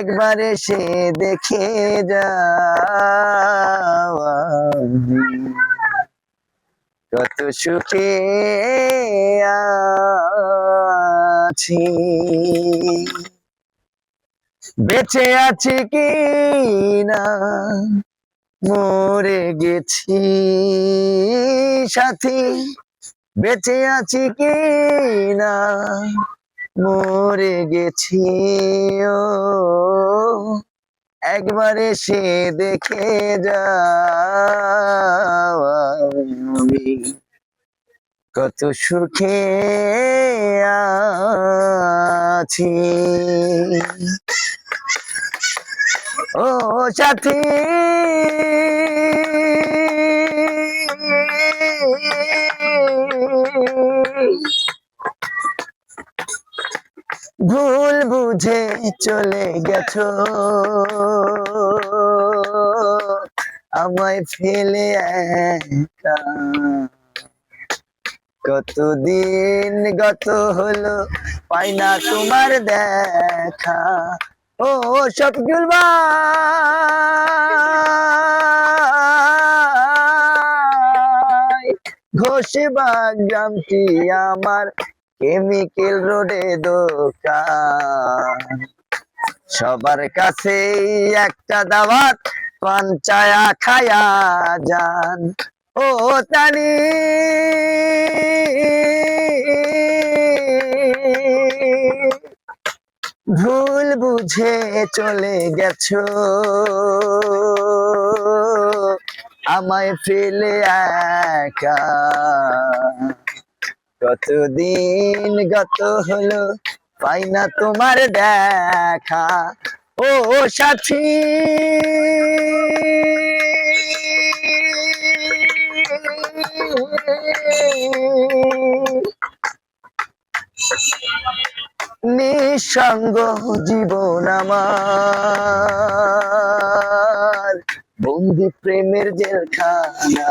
একবার এসে দেখে যাও কত সুখে আছি। বেঁচে আছি কি না? মরে গেছি সাথী। বেঁচে আছি কি না? মরে গেছি ও। একবার এসে দেখে যাও আমি। কত সুখে আছি। ও সাথী। বুঝে চলে গেছো। আমায় ফেলে কতদিন গত হলো, পাই না তোমার দেখা। ও, শফিকুল ভাই! ঘোষবাগ গ্রামটি আমার কেমিক্যাল রোডে দোকান। সবার কাছেই একটা দাওয়াত, পঞ্চায়া খায়া যান। ও তানি। ভুল বুঝে চলে গেছো। আমায় ফেলে একা। কতদিন গত হলো, পাই না তোমার দেখা। ও সাথী। নিঃসঙ্গ জীবন আমার, বন্দি প্রেমের জেলখানা।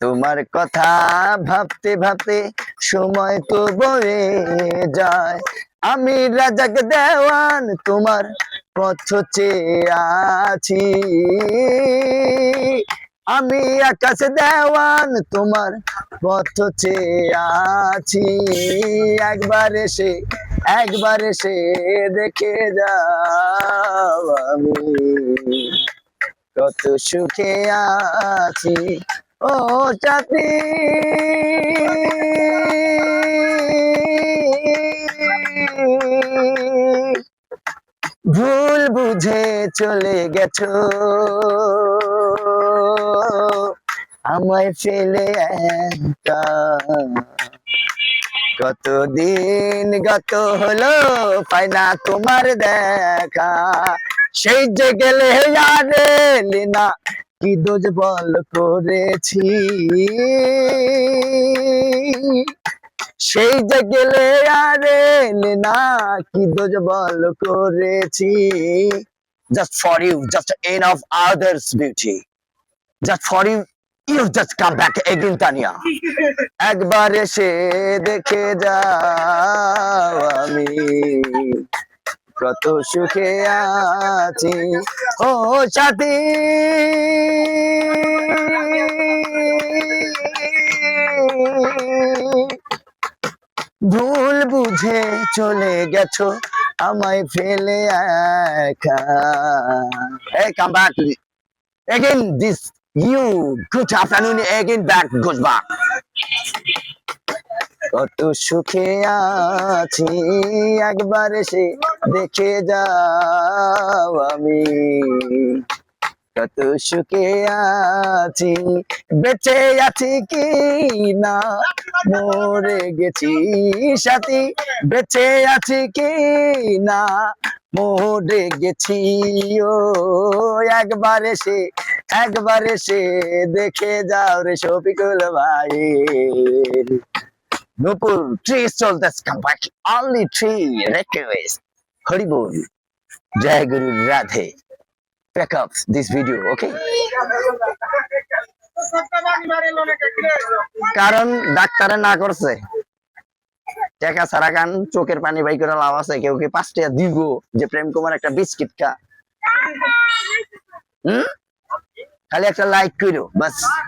তোমার কথা ভাবতে ভাবতে সময় তো বয়ে যায়। আমি রাজাক দেওয়ান তোমার পথ আছি। আমি আকাশ দেওয়ান তোমার পথ চেয়ে আছি। একবার এসে একবার এসে দেখে যাও আমি। কত সুখে আছি ও চাতি ভুল বুঝে চলে গেছো। আমায় ফেলে কতদিন গত হলো পাই না তোমার দেখা। সেই যে গেলে লিনা কি দোজবল করেছি? সেই যে গেলে আরে এলে না কি দোজবল করেছি? Just for you just an of others beauty just for you you just come back again Tania একবার এসে দেখে যাও আমি। কত সুখে আছি। ও সাথে। ভুল বুঝে চলে গেছো, আমায় ফেলে come back again this you good afternoon again back good কত সুখে আছি, একবার সে দেখে যাও আমি। কত সুখে আছি, বেঁচে আছি কি না? মরে গেছি সাথী, বেঁচে আছি কি না? মোড়ে গেছি, ও একবার এসে একবার এসে দেখে যাও রে শফিকুল ভাই। নূপুর ট্রিজ চলতেছে comeback only three request Hari বল। জয় গুরু Radhe. Pick up this video, okay? কারণ ডাক্তারে না করছে। টাকা সারা গান, চোখের পানি বাই করে লাভ আছে। কেউ কি পাঁচ টাকা দিব যে প্রেম কুমার একটা বিস্কিট খা? হুম? খালি একটা লাইক করো বাস।